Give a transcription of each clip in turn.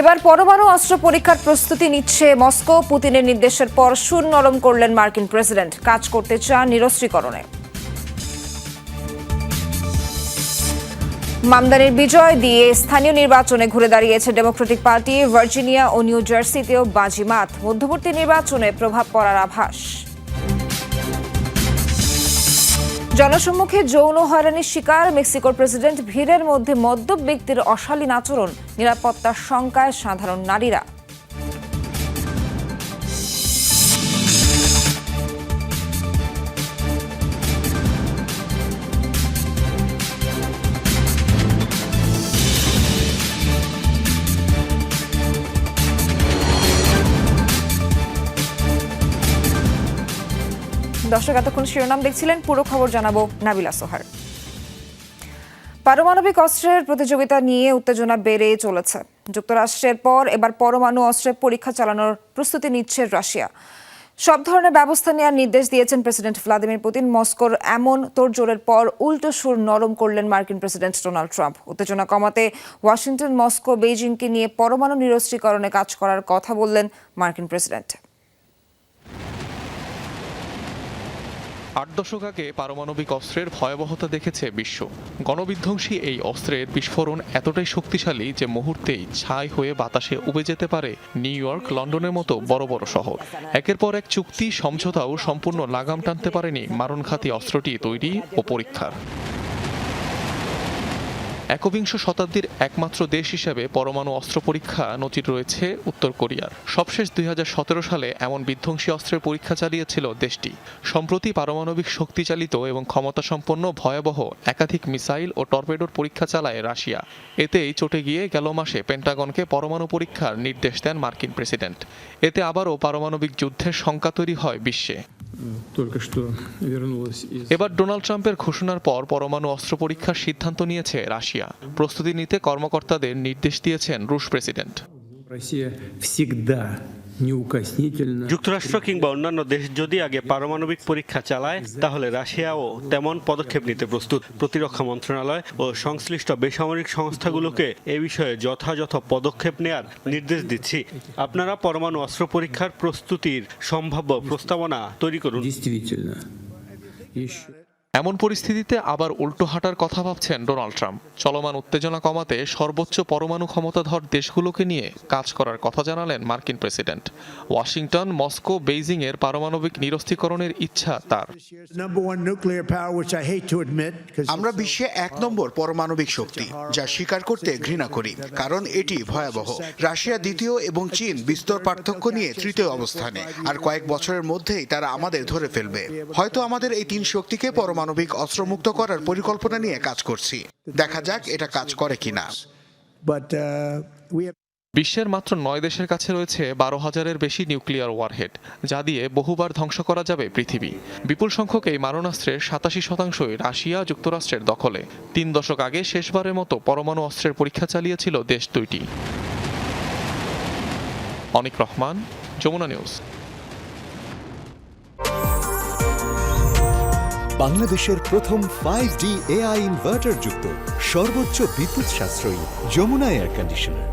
এবার পরমাণু অস্ত্র পরীক্ষার প্রস্তুতি নিচ্ছে মস্কো। পুতিনের নির্দেশের পর সুর নরম করলেন মার্কিন প্রেসিডেন্ট। কাজ করতে চান নিরস্ত্রীকরণে। মামদানির বিজয় দিয়ে স্থানীয় নির্বাচনে ঘুরে দাঁড়িয়েছে ডেমোক্রেটিক পার্টি। ভার্জিনিয়া ও নিউ জার্সিতেও বাজিমাত। মধ্যবর্তী নির্বাচনে প্রভাব পড়ার আভাস। জনসম্মুখে যৌন হয়রানির শিকার মেক্সিকোর প্রেসিডেন্ট ভিড়ের মধ্যে মদ্যপ ব্যক্তির অশালীন আচরণ, নিরাপত্তার শঙ্কায় সাধারণ নারীরা। দর্শক, এতক্ষণ শিরোনাম দেখছিলেন, পুরো খবর জানাব নাবিলা সোহার। পারমাণবিক অস্ত্রের প্রতিযোগিতা নিয়ে উত্তেজনা বেড়ে চলেছে। যুক্তরাষ্ট্রের পর এবার পরমাণু অস্ত্রের পরীক্ষা চালানোর প্রস্তুতি নিচ্ছে রাশিয়া। সব ধরনের ব্যবস্থা নেওয়ার নির্দেশ দিয়েছেন প্রেসিডেন্ট ভ্লাদিমির পুতিন। মস্কোর এমন তোড়জোড়ের পর উল্টো সুর নরম করলেন মার্কিন প্রেসিডেন্ট ডোনাল্ড ট্রাম্প। উত্তেজনা কমাতে ওয়াশিংটন, মস্কো, বেইজিংকে নিয়ে পরমাণু নিরস্ত্রীকরণে কাজ করার কথা বললেন মার্কিন প্রেসিডেন্ট। আট দশক আগে পারমাণবিক অস্ত্রের ভয়াবহতা দেখেছে বিশ্ব। গণবিধ্বংসী এই অস্ত্রের বিস্ফোরণ এতটাই শক্তিশালী যে মুহূর্তেই ছাই হয়ে বাতাসে উবে যেতে পারে নিউ ইয়র্ক, লন্ডনের মতো বড় বড় শহর। একের পর এক চুক্তি, সমঝোতাও সম্পূর্ণ লাগাম টানতে পারেনি মারণঘাতী অস্ত্রটি তৈরি ও পরীক্ষার। একবিংশ শতাব্দীর একমাত্র দেশ হিসেবে পরমাণু অস্ত্র পরীক্ষা নজির রয়েছে উত্তর কোরিয়ার। সবশেষ দুই হাজার সতেরো সালে এমন বিধ্বংসী অস্ত্রের পরীক্ষা চালিয়েছিল দেশটি। সম্প্রতি পারমাণবিক শক্তিচালিত এবং ক্ষমতাসম্পন্ন ভয়াবহ একাধিক মিসাইল ও টর্পেডোর পরীক্ষা চালায় রাশিয়া। এতেই চটে গিয়ে গেল মাসে পেন্টাগনকে পরমাণু পরীক্ষার নির্দেশ দেন মার্কিন প্রেসিডেন্ট। এতে আবারও পারমাণবিক যুদ্ধের শঙ্কা তৈরি হয় বিশ্বে। এবার ডোনাল্ড ট্রাম্পের ঘোষণার পর পরমাণু অস্ত্র পরীক্ষার সিদ্ধান্ত নিয়েছে রাশিয়া। প্রস্তুতি নিতে কর্মকর্তাদের নির্দেশ দিয়েছেন রুশ প্রেসিডেন্ট। যুক্তরাষ্ট্র কিংবা অন্যান্য দেশ যদি আগে পারমাণবিক পরীক্ষা চালায় তাহলে রাশিয়াও তেমন পদক্ষেপ নিতে প্রস্তুত। প্রতিরক্ষা মন্ত্রণালয় ও সংশ্লিষ্ট বেসামরিক সংস্থাগুলোকে এ বিষয়ে যথাযথ পদক্ষেপ নেয়ার নির্দেশ দিচ্ছি। আপনারা পরমাণু অস্ত্র পরীক্ষার প্রস্তুতির সম্ভাব্য প্রস্তাবনা তৈরি করুন। এমন পরিস্থিতিতে আবার উল্টো হাঁটার কথা ভাবছেন ডোনাল্ড ট্রাম্প। চলমান উত্তেজনা কমাতে সর্বোচ্চ পরমাণু ক্ষমতাধর দেশগুলোকে নিয়ে কাজ করার কথা জানালেন মার্কিন প্রেসিডেন্ট। ওয়াশিংটন মস্কো বেইজিং এর পারমাণবিক নিরস্ত্রীকরণের ইচ্ছা তার। আমরা বিশ্বে এক নম্বর পারমাণবিক শক্তি যা স্বীকার করতে ঘৃণা করি কারণ এটি ভয়াবহ। রাশিয়া দ্বিতীয় এবং চীন বিস্তর পার্থক্য নিয়ে তৃতীয় অবস্থানে আর কয়েক বছরের মধ্যেই তারা আমাদের ধরে ফেলবে। হয়তো আমাদের এই তিন শক্তিকে পারমাণবিক অস্ত্রমুক্ত করার পরিকল্পনা নিয়ে কাজ করছি। দেখা যাক এটা কাজ করে কিনা। Uh. বিশ্বের মাত্র নয় দেশের কাছে রয়েছে বারো হাজারের বেশি নিউক্লিয়ার ওয়ারহেড যা দিয়ে বহুবার ধ্বংস করা যাবে পৃথিবী। বিপুল সংখ্যক এই মারণাস্ত্রের সাতাশি শতাংশই রাশিয়া যুক্তরাষ্ট্রের দখলে। তিন দশক আগে শেষবারের মতো পরমাণু অস্ত্রের পরীক্ষা চালিয়েছিল দেশ দুইটি। অনিক রহমান যমুনা নিউজ। বাংলাদেশের প্রথম ফাইভ ডি এআই ইনভার্টার যুক্ত সর্বোচ্চ বিদ্যুৎ সাশ্রয়ী যমুনা এয়ার কন্ডিশনার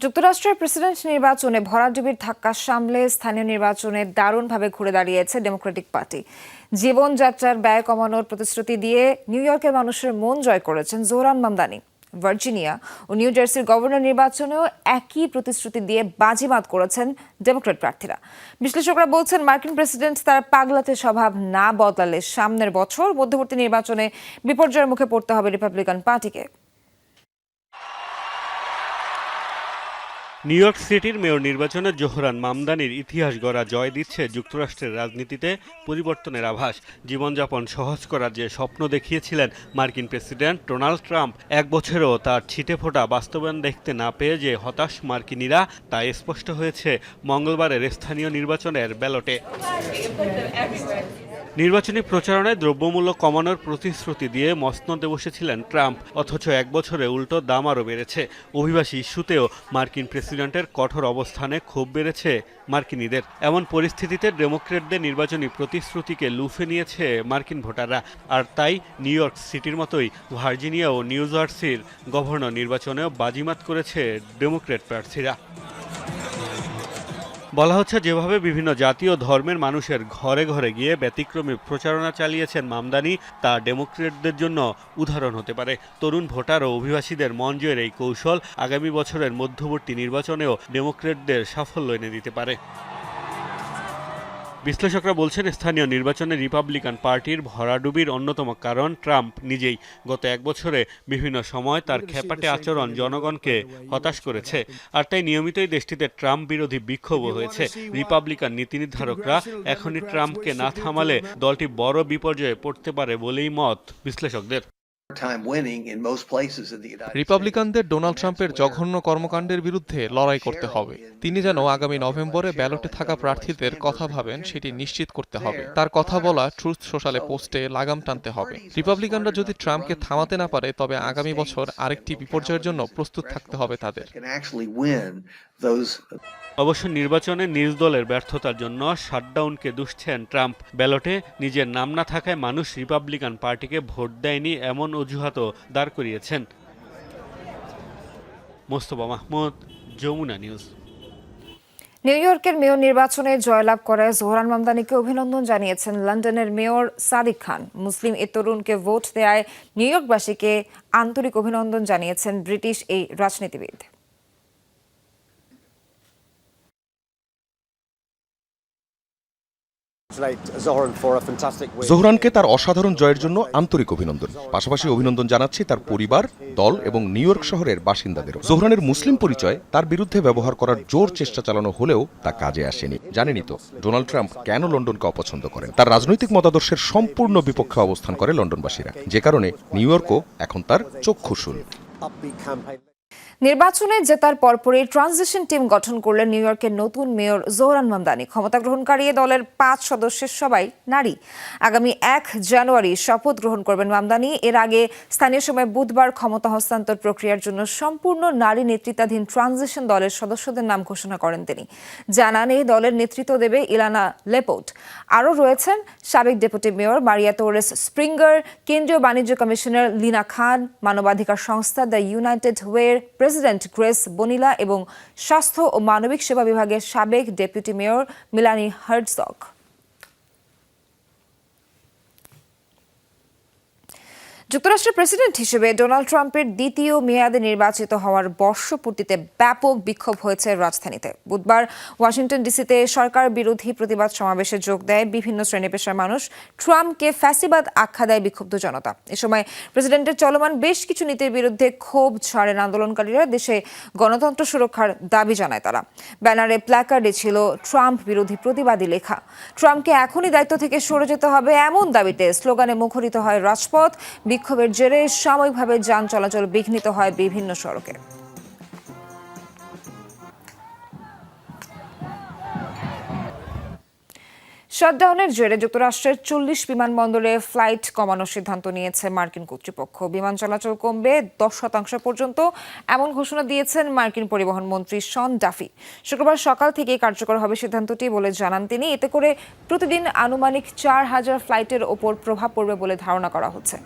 যুক্তরাষ্ট্রের প্রেসিডেন্ট নির্বাচনে ভরাডুবির ধাক্কা সামলে স্থানীয় নির্বাচনে দারুণভাবে ঘুরে দাঁড়িয়েছে ডেমোক্রেটিক পার্টি জীবনযাত্রার ব্যয় কমানোর প্রতিশ্রুতি দিয়ে নিউ ইয়র্কের মানুষের মন জয় করেছেন জোহরান মামদানি। ভার্জিনিয়া ও নিউ জার্সির গভর্নর নির্বাচনেও একই প্রতিশ্রুতি দিয়ে বাজিমাত করেছেন ডেমোক্রেট প্রার্থীরা। বিশ্লেষকরা বলছেন, মার্কিন প্রেসিডেন্ট তার পাগলাতে স্বভাব না বদলালে সামনের বছর মধ্যবর্তী নির্বাচনে বিপর্যয়ের মুখে পড়তে হবে রিপাবলিকান পার্টিকে। নিউ ইয়র্ক সিটির মেয়র নির্বাচনে জোহরান মামদানির ইতিহাস গড়া জয় দিচ্ছে যুক্তরাষ্ট্রের রাজনীতিতে পরিবর্তনের আভাস। জীবনযাপন সহজ করার যে স্বপ্ন দেখিয়েছিলেন মার্কিন প্রেসিডেন্ট ডোনাল্ড ট্রাম্প, এক বছরেও তার ছিটে ফোটা বাস্তবায়ন দেখতে না পেয়ে যে হতাশ মার্কিনীরা, তা স্পষ্ট হয়েছে মঙ্গলবারের স্থানীয় নির্বাচনের ব্যালটে। নির্বাচনী প্রচারণায় দ্রব্যমূল্য কমানোর প্রতিশ্রুতি দিয়ে মসনদে বসেছিলেন ট্রাম্প, অথচ এক বছরে উল্টো দাম আরও বেড়েছে। অভিবাসী ইস্যুতেও মার্কিন প্রেসিডেন্টের কঠোর অবস্থানে ক্ষোভ বেড়েছে মার্কিনীদের। এমন পরিস্থিতিতে ডেমোক্রেটদের নির্বাচনী প্রতিশ্রুতিকে লুফে নিয়েছে মার্কিন ভোটাররা। আর তাই নিউ ইয়র্ক সিটির মতোই ভার্জিনিয়া ও নিউ জার্সির গভর্নর নির্বাচনেও বাজিমাত করেছে ডেমোক্রেট প্রার্থীরা। বলা হচ্ছে যেভাবে বিভিন্ন জাতীয় ধর্মের মানুষের ঘরে ঘরে গিয়ে ব্যতিক্রমী প্রচারণা চালিয়েছেন মামদানি, তা ডেমোক্রেটদের জন্য উদাহরণ হতে পারে। তরুণ ভোটার ও অভিবাসীদের মন জয়ের এই কৌশল আগামী বছরের মধ্যবর্তী নির্বাচনেও ডেমোক্রেটদের সাফল্য এনে দিতে পারে। বিশ্লেষকরা বলছেন, স্থানীয় নির্বাচনে রিপাবলিকান পার্টির ভরাডুবির অন্যতম কারণ ট্রাম্প নিজেই। গত এক বছরে বিভিন্ন সময় তার খেপাটে আচরণ জনগণকে হতাশ করেছে আর তাই নিয়মিতই দেশটিতে ট্রাম্প বিরোধী বিক্ষোভও হয়েছে। রিপাবলিকান নীতি নির্ধারকরা এখনই ট্রাম্পকে না থামালে দলটি বড় বিপর্যয়ে পড়তে পারে বলেই মত বিশ্লেষকদের। Time winning in most places in the United States. রিপাবলিকানদের ডোনাল্ড ট্রাম্পের জঘন্য কর্মকাণ্ডের বিরুদ্ধে লড়াই করতে হবে। তিনি যেন আগামী নভেম্বরে ব্যালটে থাকা প্রার্থীদের কথা ভাবেন সেটি নিশ্চিত করতে হবে। তার কথা বলা ট্রুথ সোশ্যালে পোস্টে লাগাম টানতে হবে। রিপাবলিকানরা যদি ট্রাম্পকে থামাতে না পারে তবে আগামী বছর আরেকটি বিপর্যয়ের জন্য প্রস্তুত থাকতে হবে তাদের। অবশ্য নির্বাচনে নিজ দলের ব্যর্থতার জন্য শাটডাউনকে দুষছেন ট্রাম্প। ব্যালটে নিজের নাম না থাকায় মানুষ রিপাবলিকান পার্টিকে ভোট দেয়নি এমন অজুহাতও দাঁড় করিয়েছেন। মোস্তফা মাহমুদ, যমুনা নিউজ। নিউ ইয়র্কের মেয়র নির্বাচনে জয়লাভ করে জোহরান মামদানিকে অভিনন্দন জানিয়েছেন লন্ডনের মেয়র সাদিক খান। মুসলিম এ তরুণকে ভোট দেয় নিউ ইয়র্কবাসীকে আন্তরিক অভিনন্দন জানিয়েছেন ব্রিটিশ এই রাজনীতিবিদ। জোহরানকে তার অসাধারণ জয়ের জন্য আন্তরিক অভিনন্দন। পাশাপাশি অভিনন্দন জানাচ্ছি তার পরিবার দল এবং নিউ ইয়র্ক শহরের বাসিন্দাদেরও। জোহরানের মুসলিম পরিচয় তার বিরুদ্ধে ব্যবহার করার জোর চেষ্টা চালানো হলেও তা কাজে আসেনি। জানেনি তো ডোনাল্ড ট্রাম্প কেন লন্ডনকে অপছন্দ করেন? তার রাজনৈতিক মতাদর্শের সম্পূর্ণ বিপক্ষে অবস্থান করে লন্ডনবাসীরা। যে কারণে নিউ ইয়র্কও এখন তার চক্ষুশুল। নির্বাচনে জেতার পরপরই ট্রানজিশন টিম গঠন করলেন নিউ ইয়র্কের নতুন মেয়র জোহরান মামদানি। ক্ষমতা গ্রহণকারী দলের পাঁচ সদস্যের সবাই নারী। আগামী এক জানুয়ারি শপথ গ্রহণ করবেন মামদানি। এর আগে স্থানীয় সময় বুধবার ক্ষমতা হস্তান্তর প্রক্রিয়ার জন্য সম্পূর্ণ নারী নেতৃত্বাধীন ট্রানজিশন দলের সদস্যদের নাম ঘোষণা করেন তিনি। জানান এই দলের নেতৃত্ব দেবে ইলানা লেপোট আরও রয়েছেন সাবেক deputy mayor Maria Torres Springer, কেন্দ্রীয় বাণিজ্য কমিশনার লিনা খান, মানবাধিকার সংস্থা the United Way president Grace Bonilla এবং স্বাস্থ্য ও মানবিক সেবা বিভাগের সাবেক ডেপুটি মেয়র মিলানি হার্টজক যুক্তরাষ্ট্রের প্রেসিডেন্ট হিসেবে ডোনাল্ড ট্রাম্পের দ্বিতীয় মেয়াদে নির্বাচিত হওয়ার বর্ষপূর্তিতে ব্যাপক বিক্ষোভ হয়েছে রাজধানীতে। বুধবার ওয়াশিংটন ডিসিতে সরকার বিরোধী প্রতিবাদ সমাবেশে যোগ দেয় বিভিন্ন শ্রেণি পেশার মানুষ। ট্রাম্পকে ফ্যাসিবাদ আখ্যা দেয় বিক্ষুব্ধ জনতা। এ সময় প্রেসিডেন্টের চলমান বেশ কিছু নীতির বিরুদ্ধে ক্ষোভ ছাড়েন আন্দোলনকারীরা। দেশে গণতন্ত্র সুরক্ষার দাবি জানায় তারা। ব্যানারে প্ল্যাকার্ডে ছিল ট্রাম্প বিরোধী প্রতিবাদী লেখা। ট্রাম্পকে এখনই দায়িত্ব থেকে সরে যেতে হবে এমন দাবিতে স্লোগানে মুখরিত হয় রাজপথ। বিক্ষোভের জেরে সাময়িকভাবে যান চলাচল বিঘ্নিত হয় বিভিন্ন সড়কে। শাটডাউনের জেরে যুক্তরাষ্ট্রের চল্লিশ বিমানবন্দরে ফ্লাইট কমানোর সিদ্ধান্ত নিয়েছে মার্কিন কর্তৃপক্ষ। বিমান চলাচল কমবে দশ শতাংশ পর্যন্ত, এমন ঘোষণা দিয়েছেন মার্কিন পরিবহন মন্ত্রী শন ডাফি। শুক্রবার সকাল থেকে কার্যকর হবে সিদ্ধান্তটি বলে জানান তিনি। এতে করে প্রতিদিন আনুমানিক চার হাজার ফ্লাইটের ওপর প্রভাব পড়বে বলে ধারণা করা হচ্ছে।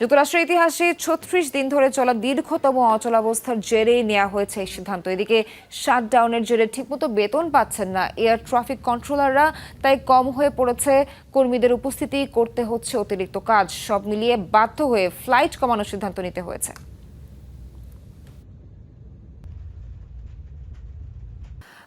যুক্তরাষ্ট্রের ইতিহাসে ছত্রিশ দিন ধরে চলা দীর্ঘতম অচলাবস্থার জেরে নেওয়া হয়েছে এই সিদ্ধান্ত। এদিকে শাটডাউনের জেরে ঠিকমতো বেতন পাচ্ছেন না এয়ার ট্রাফিক কন্ট্রোলাররা, তাই কম হয়ে পড়েছে। কর্মীদের উপস্থিতি করতে হচ্ছে অতিরিক্ত কাজ। সব মিলিয়ে বাধ্য হয়ে ফ্লাইট কমানোর সিদ্ধান্ত নিতে হয়েছে।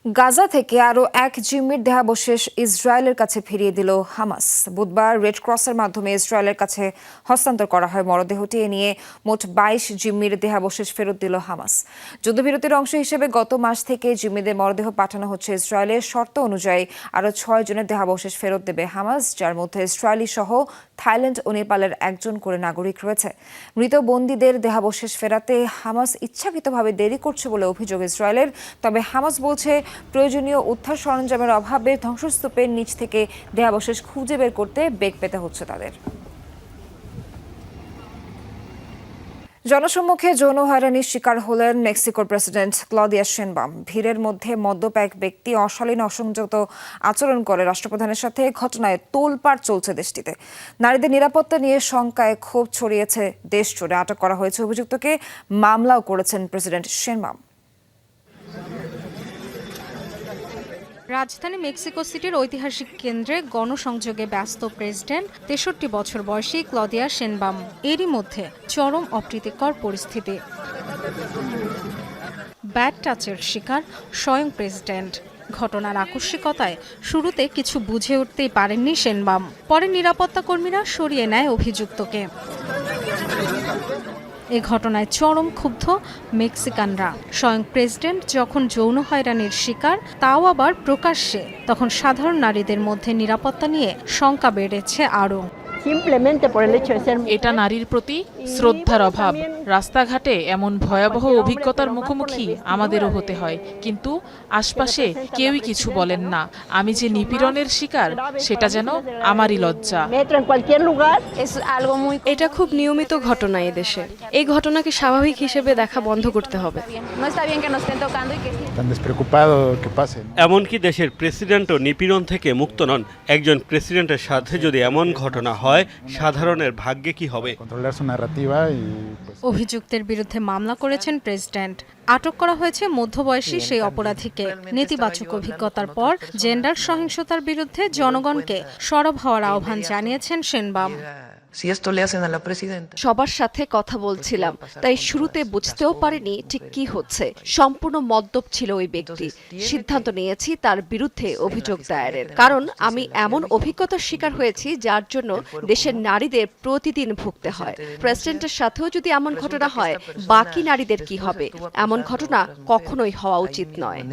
গাজা থেকে আরও এক জিম্মির দেহাবশেষ ইসরায়েলের কাছে ফিরিয়ে দিল হামাস। বুধবার রেড ক্রসের মাধ্যমে ইসরায়েলের কাছে হস্তান্তর করা হয় মরদেহটি। এ নিয়ে মোট বাইশ জিম্মির দেহাবশেষ ফেরত দিল হামাস। যুদ্ধবিরতির অংশ হিসেবে গত মাস থেকে জিম্মিদের মরদেহ পাঠানো হচ্ছে ইসরায়েলের শর্ত অনুযায়ী আরও ছয় জনের দেহাবশেষ ফেরত দেবে হামাস, যার মধ্যে ইসরায়েলি সহ থাইল্যান্ড ও নেপালের একজন করে নাগরিক রয়েছে। মৃত বন্দীদের দেহাবশেষ ফেরাতে হামাস ইচ্ছাকৃতভাবে দেরি করছে বলে অভিযোগ ইসরায়েলের। তবে হামাস বলছে প্রয়োজনীয় উদ্ধার সরঞ্জামের অভাবে ধ্বংসস্তূপের নিচ থেকে দেহাবশেষ খুঁজে বের করতে বেগ পেতে হচ্ছে তাদের। জনসম্মুখে যৌন হয়রানির শিকার হলেন মেক্সিকোর প্রেসিডেন্ট ক্লদিয়া শেনবাম। ভিড়ের মধ্যে মদ্যপ এক ব্যক্তি অশালীন অসংযত আচরণ করে রাষ্ট্রপ্রধানের সাথে ঘটনায় তোলপাড় চলছে দেশটিতে। নারীদের নিরাপত্তা নিয়ে শঙ্কায় ক্ষোভ ছড়িয়েছে দেশ জুড়ে। আটক করা হয়েছে অভিযুক্তকে, মামলাও করেছেন প্রেসিডেন্ট শেনবাম। রাজধানী মেক্সিকো সিটির ঐতিহাসিক কেন্দ্রে গণসংযোগে ব্যস্ত প্রেসিডেন্ট তেষট্টি বছর বয়সী ক্লদিয়া সেনবাম। এরই মধ্যে চরম অপ্রীতিকর পরিস্থিতি। ব্যাড টাচের শিকার স্বয়ং প্রেসিডেন্ট। ঘটনার আকস্মিকতায় শুরুতে কিছু বুঝে উঠতেই পারেননি সেনবাম। পরে নিরাপত্তা কর্মীরা সরিয়ে নেয় অভিযুক্তকে। এ ঘটনায় চরম ক্ষুব্ধ মেক্সিকানরা। স্বয়ং প্রেসিডেন্ট যখন যৌন হয়রানির শিকার, তাও আবার প্রকাশ্যে, তখন সাধারণ নারীদের মধ্যে নিরাপত্তা নিয়ে শঙ্কা বেড়েছে আরও। এটা নারীর প্রতি শ্রদ্ধার অভাব। রাস্তাঘাটে এমন ভয়াবহ অভিজ্ঞতার মুখোমুখি আমাদেরও হতে হয়। কিন্তু আশপাশে কেউই কিছু বলেন না। আমি যে নিপীড়নের শিকার সেটা যেন আমারই লজ্জা। এটা খুব নিয়মিত ঘটনা এদেশে এই ঘটনাকে স্বাভাবিক হিসেবে দেখা বন্ধ করতে হবে। এমনকি দেশের প্রেসিডেন্টও নিপীড়ন থেকে মুক্ত নন। একজন প্রেসিডেন্টের সাথে যদি এমন ঘটনা হয় সাধারণের ভাগ্যে কি হবে? অভিযুক্তের বিরুদ্ধে মামলা করেছেন প্রেসিডেন্ট। আটক করা হয়েছে মধ্যবয়সী সেই অপরাধীকে। নেতিবাচক অভিজ্ঞতার পর জেন্ডার সহিংসতার বিরুদ্ধে জনগণকে সরব হওয়ার আহ্বান জানিয়েছেন সেনবাম। সবার সাথে কথা বলছিলাম তাই শুরুতে বুঝতেও পারিনি ঠিক কি হচ্ছে। সম্পূর্ণ মদ্যপ ছিল ওই ব্যক্তি। সিদ্ধান্ত নিয়েছি তার বিরুদ্ধে অভিযোগ দায়েরের। কারণ আমি এমন অভিজ্ঞতার শিকার হয়েছি যার জন্য দেশের নারীদের প্রতিদিন ভুগতে হয়। প্রেসিডেন্টের সাথেও যদি এমন ঘটনা হয় বাকি নারীদের কি হবে? এমন ঘটনা কখনোই হওয়া উচিত নয়।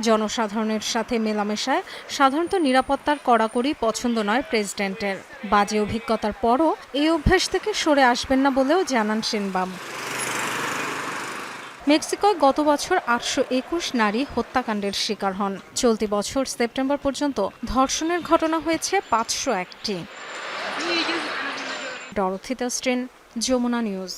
জনসাধারণের সাথে মেলামেশায় সাধারণত নিরাপত্তার কড়াকড়ি পছন্দ নয় প্রেসিডেন্টের। বাজে অভিজ্ঞতার পরও এই অভ্যাস থেকে সরে আসবেন না বলেও জানান সেনবাম। মেক্সিকোয় গত বছর আটশো একুশ নারী হত্যাকাণ্ডের শিকার হন। চলতি বছর সেপ্টেম্বর পর্যন্ত ধর্ষণের ঘটনা হয়েছে পাঁচশো একটি। ডরথিতা স্ট্রেন, যমুনা নিউজ।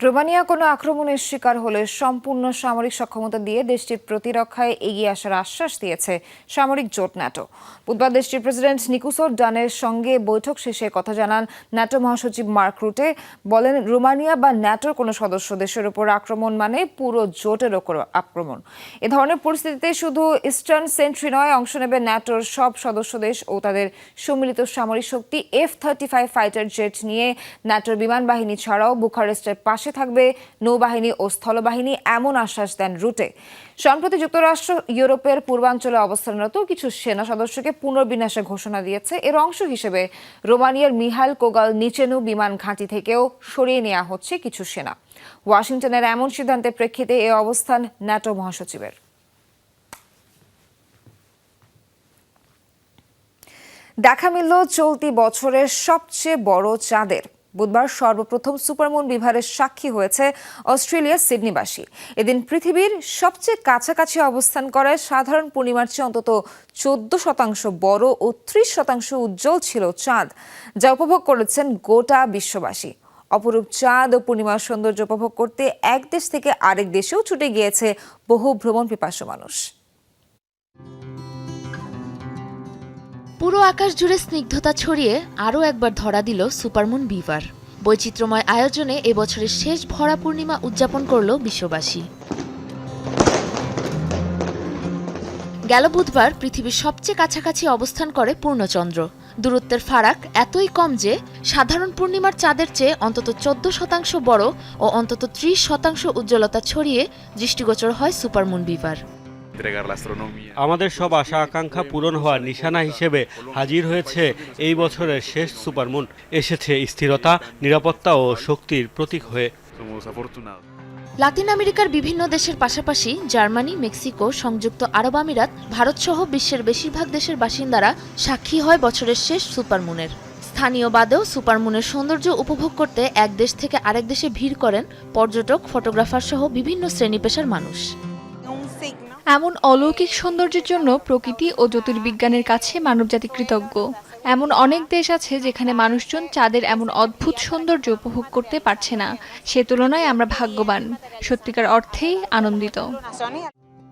রোমানিয়া কোনো আক্রমণের শিকার হলে সম্পূর্ণ সামরিক সক্ষমতা দিয়ে দেশটির প্রতিরক্ষায় এগিয়ে আসার আশ্বাস দিয়েছে সামরিক জোট ন্যাটো। বুধবার দেশটির প্রেসিডেন্ট নিকুসর ডানের সঙ্গে বৈঠক শেষে কথা জানান ন্যাটো মহাসচিব মার্ক রুটে। বলেন, রোমানিয়া বা ন্যাটোর কোনো সদস্য দেশের উপর আক্রমণ মানে পুরো জোটের ওপর আক্রমণ। এ ধরনের পরিস্থিতিতে শুধু ইস্টার্ন সেন্ট্রি নয়, অংশ নেবে ন্যাটোর সব সদস্য দেশ ও তাদের সম্মিলিত সামরিক শক্তি F thirty five fighter jet নিয়ে ন্যাটোর বিমান বাহিনী ছাড়াও বুখারেস্টের পাশে থাকবে নৌবাহিনী ও স্থলবাহিনী, এমন আশ্বাস দেন রুটে। সম্প্রতি যুক্তরাষ্ট্র, ইউরোপের পূর্বাঞ্চলে অবস্থানরত কিছু সেনা সদস্যকে পুনর্বিন্যাসের ঘোষণা দিয়েছে। এর অংশ হিসেবে রোমানিয়ার মিহাল কোগাল নিচেনু বিমান ঘাঁটি থেকেও সরিয়ে নেওয়া হচ্ছে কিছু সেনা। ওয়াশিংটনের এমন সিদ্ধান্তের প্রেক্ষিতে এ অবস্থান ন্যাটো মহাসচিবের। দেখা মিলল চলতি বছরের সবচেয়ে বড় চাঁদের। বুধবার সর্বপ্রথম সুপারমুন বিভারের সাক্ষী হয়েছে অস্ট্রেলিয়ার সিডনিবাসী। এদিন পৃথিবীর সবচেয়ে কাছাকাছি অবস্থান করে সাধারণ পূর্ণিমার চেয়ে অন্তত চোদ্দ শতাংশ বড় ও ত্রিশ শতাংশ উজ্জ্বল ছিল চাঁদ, যা উপভোগ করেছেন গোটা বিশ্ববাসী। অপরূপ চাঁদ ও পূর্ণিমার সৌন্দর্য উপভোগ করতে এক দেশ থেকে আরেক দেশেও ছুটে গিয়েছে বহু ভ্রমণ পিপাসু মানুষ। পুরো আকাশ জুড়ে স্নিগ্ধতা ছড়িয়ে আরও একবার ধরা দিল সুপারমুন বিভার। বৈচিত্র্যময় আয়োজনে এবছরের শেষ ভরা পূর্ণিমা উদযাপন করল বিশ্ববাসী। গেল বুধবার পৃথিবীর সবচেয়ে কাছাকাছি অবস্থান করে পূর্ণচন্দ্র। দূরত্বের ফারাক এতই কম যে সাধারণ পূর্ণিমার চাঁদের চেয়ে অন্তত চোদ্দ শতাংশ বড় ও অন্তত ত্রিশ শতাংশ উজ্জ্বলতা ছড়িয়ে দৃষ্টিগোচর হয় সুপারমুন বিভার। আমাদের সব আশা আকাঙ্ক্ষা পূরণ হওয়ার নিশানা হিসেবে হাজির হয়েছে এই বছরের শেষ সুপারমুন এসেছে স্থিরতা নিরাপত্তা ও শক্তির প্রতীক হয়ে। লাতিন আমেরিকার বিভিন্ন দেশের পাশাপাশি জার্মানি মেক্সিকো সংযুক্ত আরব আমিরাত ভারতসহ বিশ্বের বেশিরভাগ দেশের বাসিন্দারা সাক্ষী হয় বছরের শেষ সুপারমুনের স্থানীয় বাদেও সুপারমুনের সৌন্দর্য উপভোগ করতে এক দেশ থেকে আরেক দেশে ভিড় করেন পর্যটক ফটোগ্রাফার সহ বিভিন্ন শ্রেণি পেশার মানুষ। এমন অলৌকিক সৌন্দর্যের জন্য প্রকৃতি ও জ্যোতির্বিজ্ঞানের কাছে মানবজাতি কৃতজ্ঞ। এমন অনেক দেশ আছে যেখানে মানুষজন চাঁদের এমন অদ্ভুত সৌন্দর্য উপভোগ করতে পারছে না। সে তুলনায় আমরা ভাগ্যবান। সত্যিকার অর্থেই আনন্দিত।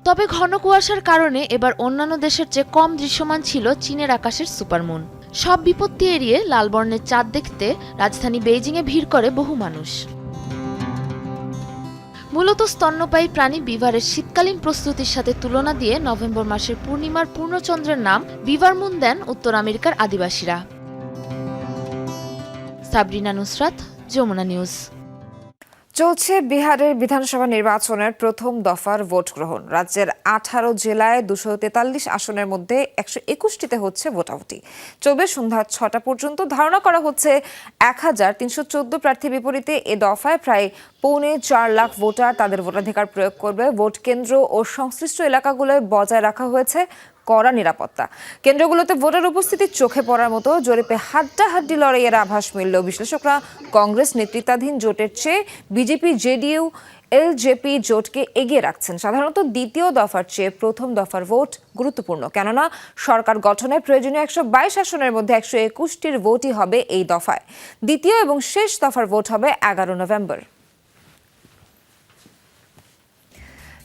তবে ঘন কুয়াশার কারণে এবার অন্যান্য দেশের চেয়ে কম দৃশ্যমান ছিল চীনের আকাশের সুপারমুন। সব বিপত্তি এড়িয়ে লাল বর্ণের চাঁদ দেখতে রাজধানী বেইজিংয়ে ভিড় করে বহু মানুষ। মূলত স্তন্যপায়ী প্রাণী বিভারের শীতকালীন প্রস্তুতির সাথে তুলনা দিয়ে নভেম্বর মাসের পূর্ণিমার পূর্ণচন্দ্রের নাম বিভার মুন দেন উত্তর আমেরিকার আদিবাসীরা। সাবরিনা নুসরাত, যমুনা নিউজ। চলছে বিহারের বিধানসভা নির্বাচনের প্রথম দফার ভোট গ্রহণ। রাজ্যের আঠারো জেলায় দুশো তেতাল্লিশ আসনের মধ্যে একশো একুশটিতে হচ্ছে ভোটাভুটি। চলবে সন্ধ্যা ছটা পর্যন্ত। ধারণা করা হচ্ছে এক হাজার তিনশো চোদ্দ প্রার্থীর বিপরীতে এ দফায় প্রায় পৌনে চার লাখ ভোটার তাদের ভোটাধিকার প্রয়োগ করবে। ভোট কেন্দ্র ও সংশ্লিষ্ট এলাকাগুলোয় বজায় রাখা হয়েছে কড়া নিরাপত্তা। কেন্দ্রগুলোতে ভোটার উপস্থিতি চোখে পড়ার মতো জরিপে হাড্ডাহাড্ডি লড়াইয়ের আভাস মিলল। বিশ্লেষকরা কংগ্রেস নেতৃত্বাধীন জোটের চেয়ে বিজেপি, জেডিইউ, এলজেপি জোটকে এগিয়ে রাখছেন। সাধারণত দ্বিতীয় দফার চেয়ে প্রথম দফার ভোট গুরুত্বপূর্ণ। কেননা সরকার গঠনে প্রয়োজনীয় একশো বাইশ আসনের মধ্যে একশো একুশটির ভোটই হবে এই দফায়। দ্বিতীয় এবং শেষ দফার ভোট হবে এগারো নভেম্বর।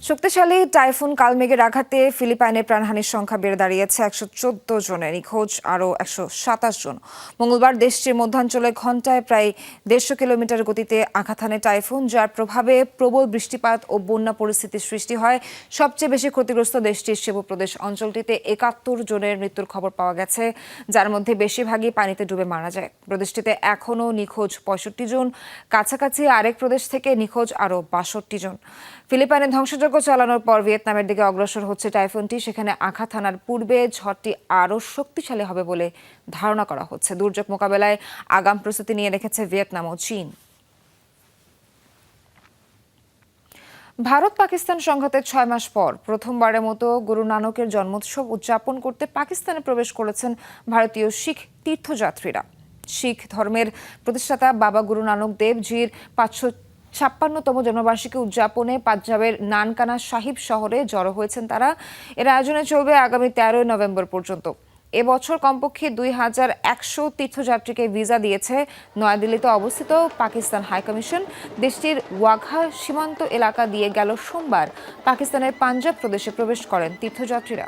শক্তিশালী টাইফুন কালমেঘের আঘাতে ফিলিপাইনে প্রাণহানির সংখ্যা বেড়ে দাঁড়িয়েছে একশো চোদ্দ জনের। নিখোঁজ আরও একশো সাতাশ জন। মঙ্গলবার দেশটির মধ্যাঞ্চলে ঘন্টায় প্রায় দেড়শো কিলোমিটার গতিতে আঘাত হানে টাইফুন, যার প্রভাবে প্রবল বৃষ্টিপাত ও বন্যা পরিস্থিতির সৃষ্টি হয়। সবচেয়ে বেশি ক্ষতিগ্রস্ত দেশটির সেবু প্রদেশ অঞ্চলটিতে একাত্তর জনের মৃত্যুর খবর পাওয়া গেছে, যার মধ্যে বেশিরভাগই পানিতে ডুবে মারা যায়। প্রদেশটিতে এখনও নিখোঁজ পঁয়ষট্টি জন। কাছাকাছি আরেক প্রদেশ থেকে নিখোঁজ আরও বাষট্টি জন। ফিলিপাইনে ধ্বংসযজ্ঞ চালানোর পর ভিয়েতনামের দিকে অগ্রসর হচ্ছে টাইফুনটি। সেখানে আঘাত হানার পূর্বে ঝড়টি আরও শক্তিশালী হবে বলে ধারণা করা হচ্ছে। দুর্যোগ মোকাবেলায় আগাম প্রস্তুতি নিয়ে রেখেছে ভিয়েতনাম ও চীন। ভারত পাকিস্তান সংঘাতের ছয় মাস পর প্রথমবারের মতো গুরু নানকের জন্মোৎসব উদযাপন করতে পাকিস্তানে প্রবেশ করেছেন ভারতীয় শিখ তীর্থযাত্রীরা। শিখ ধর্মের প্রতিষ্ঠাতা বাবা গুরু নানক দেবজির পাঁচশো ছাপ্পান্নতম জন্মবার্ষিকী উদযাপনে পাঞ্জাবের নানকানা সাহিব শহরে জড়ো হয়েছেন তারা। এর আয়োজনে চলবে আগামী তেরোই নভেম্বর পর্যন্ত। এবছর কমপক্ষে দুই হাজার একশো তীর্থযাত্রীকে ভিসা দিয়েছে নয়াদিল্লিতে অবস্থিত পাকিস্তান হাইকমিশন দেশটির ওয়াঘা সীমান্ত এলাকা দিয়ে গেল সোমবার পাকিস্তানের পাঞ্জাব প্রদেশে প্রবেশ করেন তীর্থযাত্রীরা।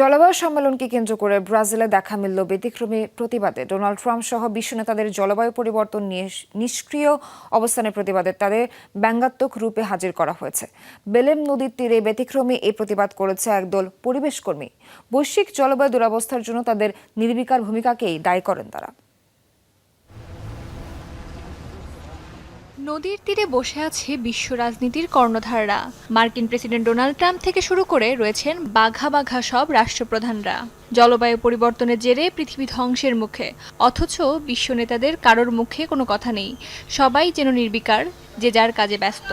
জলবায়ু সম্মেলনকে কেন্দ্র করে ব্রাজিলে দেখা মিলল ব্যতিক্রমী প্রতিবাদে। ডোনাল্ড ট্রাম্প সহ বিশ্ব নেতাদের জলবায়ু পরিবর্তন নিয়ে নিষ্ক্রিয় অবস্থানের প্রতিবাদে তাদের ব্যঙ্গাত্মক রূপে হাজির করা হয়েছে। বেলেম নদীর তীরে ব্যতিক্রমী এই প্রতিবাদ করেছে একদল পরিবেশকর্মী। বৈশ্বিক জলবায়ু দুরবস্থার জন্য তাদের নির্বিকার ভূমিকাকেই দায়ী করেন তারা। নদীর তীরে বসে আছে বিশ্ব রাজনীতির কর্ণধাররা। মার্কিন প্রেসিডেন্ট ডোনাল্ড ট্রাম্প থেকে শুরু করে রয়েছেন বাঘা বাঘা সব রাষ্ট্রপ্রধানরা। জলবায়ু পরিবর্তনের জেরে পৃথিবী ধ্বংসের মুখে। অথচ বিশ্ব নেতাদের কারোর মুখে কোনো কথা নেই। সবাই যেন নির্বিকার, যে যার কাজে ব্যস্ত।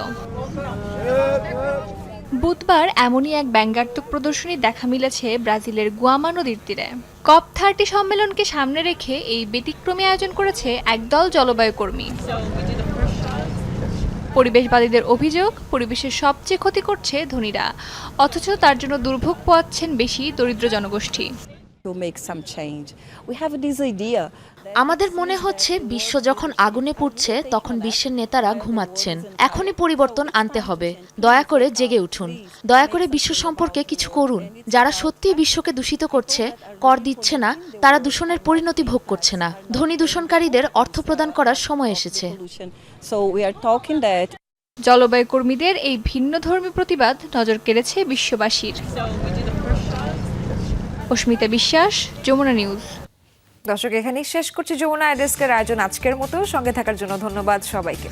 বুধবার এমনই এক ব্যঙ্গাত্মক প্রদর্শনী দেখা মিলেছে ব্রাজিলের গুয়ামা নদীর তীরে। কপ থার্টি সম্মেলনকে সামনে রেখে এই ব্যতিক্রমী আয়োজন করেছে একদল জলবায়ু কর্মী পরিবেশবাদীদের অভিযোগ, পরিবেশের সবচেয়ে ক্ষতি করছে ধনীরা। অথচ তার জন্য দুর্ভোগ পোয়াচ্ছেন বেশি দরিদ্র জনগোষ্ঠী। আমাদের মনে হচ্ছে বিশ্ব যখন আগুনে পুড়ছে তখন বিশ্বের নেতারা ঘুমাচ্ছেন। এখনই পরিবর্তন আনতে হবে। দয়া করে জেগে উঠুন। দয়া করে বিশ্ব সম্পর্কে কিছু করুন। যারা সত্যিই বিশ্বকে দূষিত করছে কর দিচ্ছে না তারা দূষণের পরিণতি ভোগ করছে না। ধনী দূষণকারীদের অর্থ প্রদান করার সময় এসেছে। জলবায়ু কর্মীদের এই ভিন্ন ভিন্নধর্মী প্রতিবাদ নজর কেড়েছে বিশ্ববাসীর। অস্মিতা বিশ্বাস, যমুনা নিউজ। দর্শক, এখানেই শেষ করছি যমুনা আইডেস্কের আয়োজন আজকের মতো। সঙ্গে থাকার জন্য ধন্যবাদ সবাইকে।